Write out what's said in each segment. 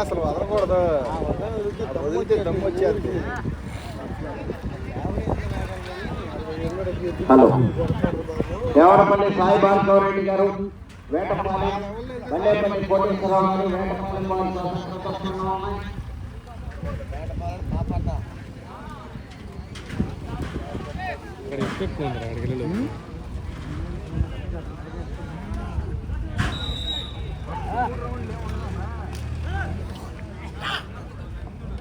అసలు వదలకూడదు. వదిలితే దమ్ము వచ్చేది. హలో. దేవరపల్లి సాయి భార్గవరెడ్డి గారు వేటపాలెం వల్లేపల్లి కోటేశ్వరరావు గారు వేటపాలెం వారి.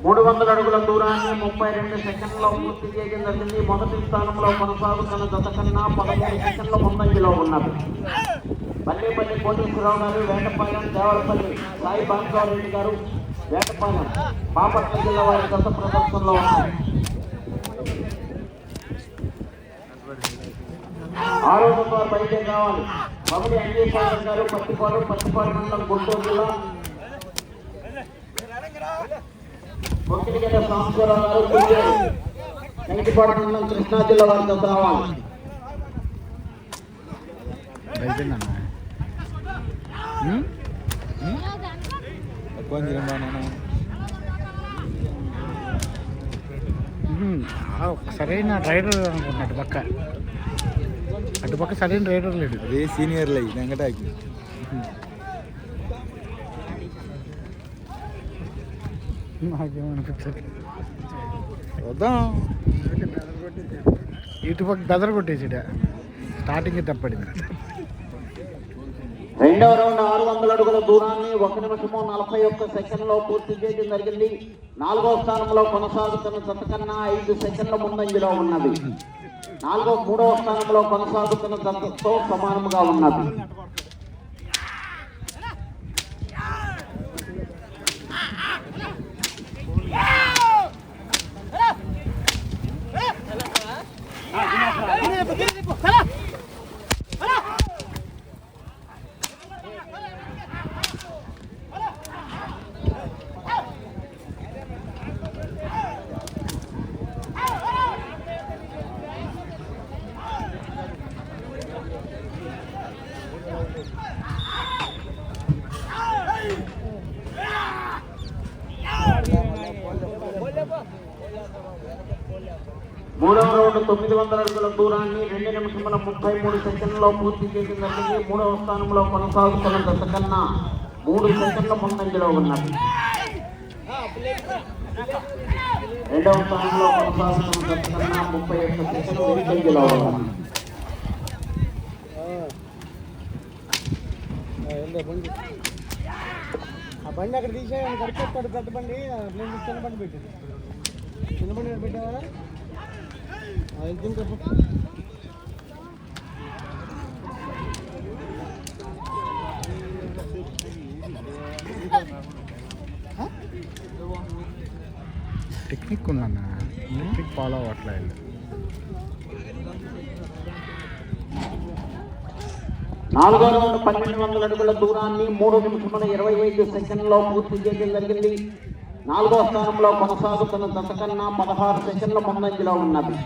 మూడు వందల అడుగుల దూరాన్ని ముప్పై రెండు సెకండ్లో పూర్తి చేయడం జరిగింది. మొదటి స్థానంలో కొనసాగుతున్న జత కన్నా పదమూడు సెకండ్ల ముందంజలో ఉన్నది. పల్లిపల్లి కోటేశ్వరరావు గారు వేటపాలెం దేవరపల్లి సాయి భాస్కరరెడ్డి గారు వేటపాలెం బాపట్ల జిల్లా వారి గత ప్రదర్శనలో ఉన్నారు ఆరోగ్యంతో బయటే కావాలి. మమ్మల్ని అంగీకారం గారు పత్తిపాడు పత్తిపాడు మండలం గుంటూరు జిల్లా గారు మండలం కృష్ణా జిల్లా రావాలి సరైన రైడర్ అనుకుంటున్నా అటుపక్క అటుపక్క సరైన రైడర్ లేడు. అదే సీనియర్లు అయ్యి వెంకటాకి. నాకేమనిపించదు వద్దాం. ఇటుపక్క బెదర కొట్టేసాడ. స్టార్టింగ్ తప్పడింది. రెండవ రౌండ్ ఆరు వందల అడుగుల దూరాన్ని ఒక నిమిషము నలభై ఒక్క సెకండ్లో పూర్తి చేయడం జరిగింది. నాలుగో స్థానంలో కొనసాగుతున్న జత కన్నా ఐదు సెకండ్ల ముందంజలో ఉన్నది. నాలుగో మూడవ స్థానంలో కొనసాగుతున్న జతతో సమానముగా ఉన్నది మూడవ రౌండ్ తొమ్మిది వందల అడుగుల దూరాన్ని రెండు నిమిషముల ముప్పై మూడు సెకండ్లలో పూర్తి చేసిన జరిగింది మూడవ స్థానంలో కొనసాగుతున్న దశ కన్నా మూడు సెకండ్ల ముందంజలో ఉన్నది. రెండవ స్థానంలో కొనసాగుతున్న దశ కన్నా ముప్పై ఒక్క సెకండ్లు ముందంజలో ఉన్నది. ఆ బండి అక్కడ తీసే కరెక్ట్ పెద్ద బండి. నేను చిన్న బండి పెట్టింది చిన్న బండి పెట్టావా? టెక్నిక్ ఉందన్న. టెక్నిక్ ఫాలో అవ్వట్లే. నాలుగో రౌండ్ పన్నెండు వందల అడుగుల దూరాన్ని మూడు నిమిషముల ఇరవై ఐదు సెకండ్లో పూర్తి చేయడం జరిగింది. నాలుగో స్థానంలో కొనసాగుతున్న దశకన్నా పదహారు సెకండ్ల ముందంజలో ఉన్నది.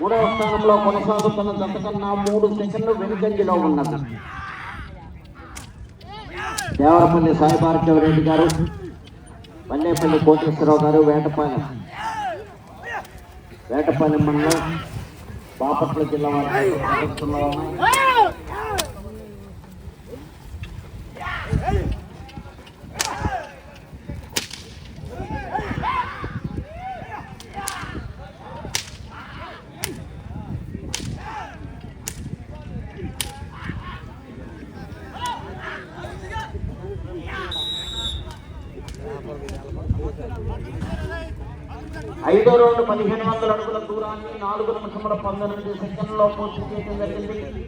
మూడవ స్థానంలో కొనసాగుతున్న జత కన్నా మూడు సెకండ్లు వెనుకంజలో ఉన్నది. దేవరపల్లి సాయిభార్గవ రెడ్డి గారు వల్లేపల్లి కోటేశ్వరరావు గారు వేటపాలెం. వేటపాలెం మండలం బాపట్ల జిల్లా వారు ప్రదర్శనలో ఉన్నాయి. ఐదో రౌండ్ పదిహేను వందల అడుగుల దూరాన్ని నాలుగు నిమిషముల పంతొమ్మిది సెకండ్లో పూర్తి చేయడం జరిగింది.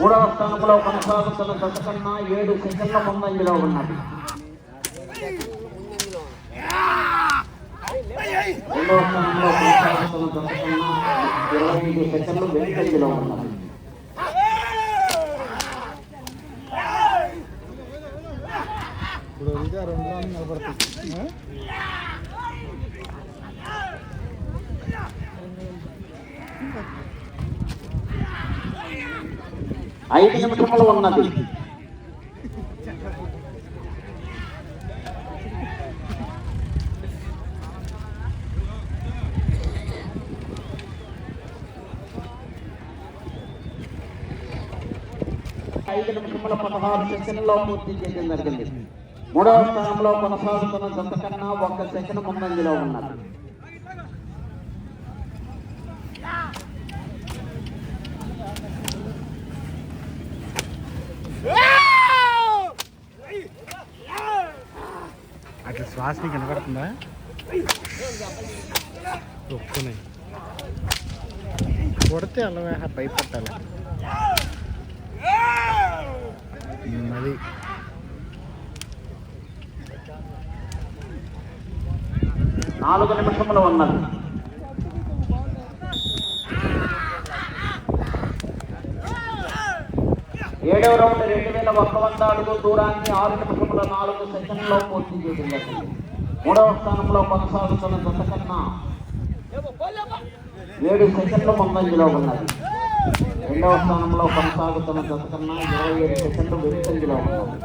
మూడవ స్థానంలో కొనసాగుతున్న దశ కన్నా ఏడు సెకండ్ల ముందంజలో ఉన్నది. రెండవ స్థానంలో కొనసాగుతున్న దశ కన్నా ఇరవై ఐదు సెకండ్లు వెనుకంజలో ఉన్నది. ఇప్పుడు వదిలితే రెండు రాళ్ళు నిలబడుతుంది ఐదు నిమిషములు ఉన్నది. ఐదు నిమిషముల పదహారు సెకండ్లో పూర్తి మూడవ స్థానంలో కొనసాగుతున్న జంట కన్నా ఒక్క సెకండ్ ముందంజలో ఉన్నది. అట్లా శ్వాస నీకు కనపడుతుందా ఒప్పుకున్నాయి కొడితే అలా భయపట్టాలి. అది నాలుగు నిమిషములు ఉన్నది. ఏడవ రౌండ్ రెండు వేల ఒక్క వంద అడుగు దూరాన్ని ఆరు నిమిషముల నాలుగు సెకండ్లో పూర్తి చేసింది. మూడవ స్థానంలో కొనసాగుతున్న జత కన్నా ఏడు సెకండ్లు ముందంజలో ఉన్నది. రెండవ స్థానంలో కొనసాగుతున్న జత కన్నా ఇరవై ఏడు సెకండ్లు వెనుకంజలో ఉన్నది.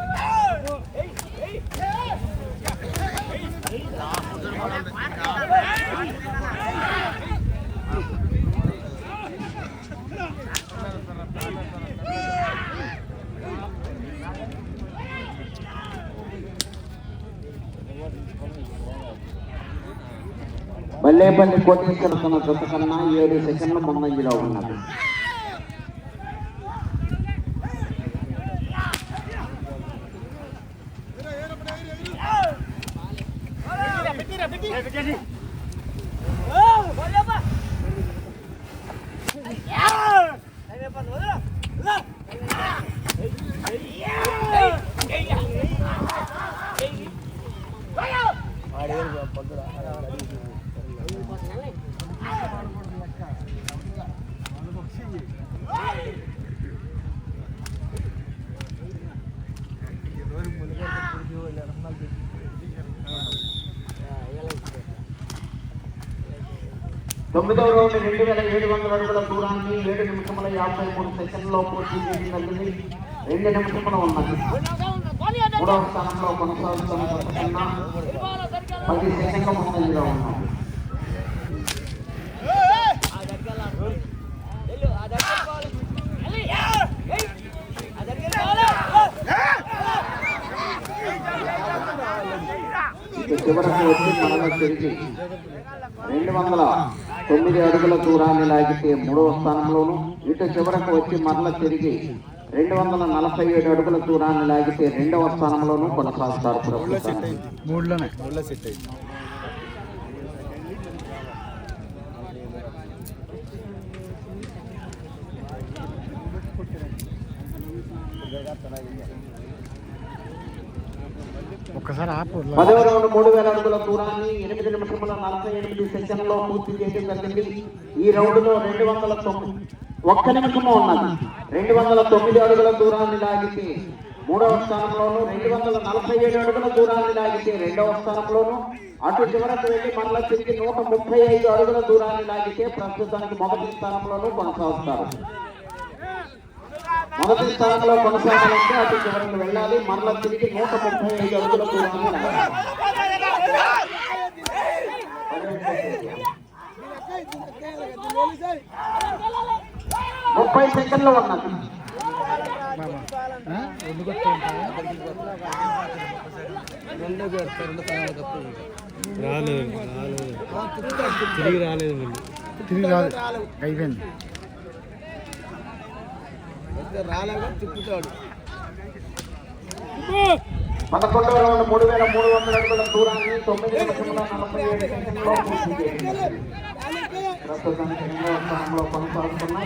బల్లేపల్లి కోటేశ్వర తన జత కన్నా ఏడు సెకండ్ల ముందంజలో ఉన్నది. తొమ్మిదవ రోజు రెండు వేల ఏడు వందల అడుగుల దూరాన్ని ఏడు నిమిషముల యాభై మూడు సెకండ్లో పూర్తి చేయడం రెండు నిమిషములు ఉన్నది. మూడవ స్థానంలో కొనసాగుతున్న కన్నా పది సెకండ్ల ముందంజలో ఉన్నది. ఇక చివరకు వచ్చి మరల తిరిగి రెండు వందల తొమ్మిది అడుగుల దూరాన్ని లాగితే మూడవ స్థానంలోను ఇటు చివరకు వచ్చి మరల తిరిగి రెండు వందల నలభై ఏడు అడుగుల దూరాన్ని లాగితే రెండవ స్థానంలోనూ కొనసాగుతారు పదవ రౌండ్ మూడు వేల అడుగుల దూరాన్ని ఎనిమిది నిమిషముల నలభై ఎనిమిది సెకండ్లో పూర్తి చేయడం జరిగింది. ఈ రౌండ్లో రెండు వందల తొమ్మిది ఒక్క నిమిషము ఉన్నది. రెండు వందల తొమ్మిది అడుగుల దూరాన్ని లాగితే మూడవ స్థానంలోను రెండు వందల నలభై ఏడు అడుగుల దూరాన్ని లాగితే రెండవ స్థానంలోను అటు చివరకు వెళ్ళి మరల తిరిగి నూట ముప్పై ఐదు అడుగుల దూరాన్ని లాగితే ప్రస్తుతానికి మొదటి స్థానంలోనూ కొనసాగుతారు. మొదటి స్థానంలో కొనసాగాలంటే అటు చివరికి వెళ్ళాలి. మరల తిరిగి నూట ముప్పై ఐదు అడుగుల దూరాన్ని. ముప్పై సెకండ్లు ఉన్నది. రాలేదు రాలేదు. తిరిగి రాలేదు తిరిగి రాదు అయిపోయింది. రాలేగా తిప్పుతాడు. పదకొండవ రౌండ్ మూడు వేల మూడు వందల అడుగుల దూరాన్ని తొమ్మిది నిమిషముల నలభై ఏడు ప్రస్తుతానికి కొనసాగుతున్న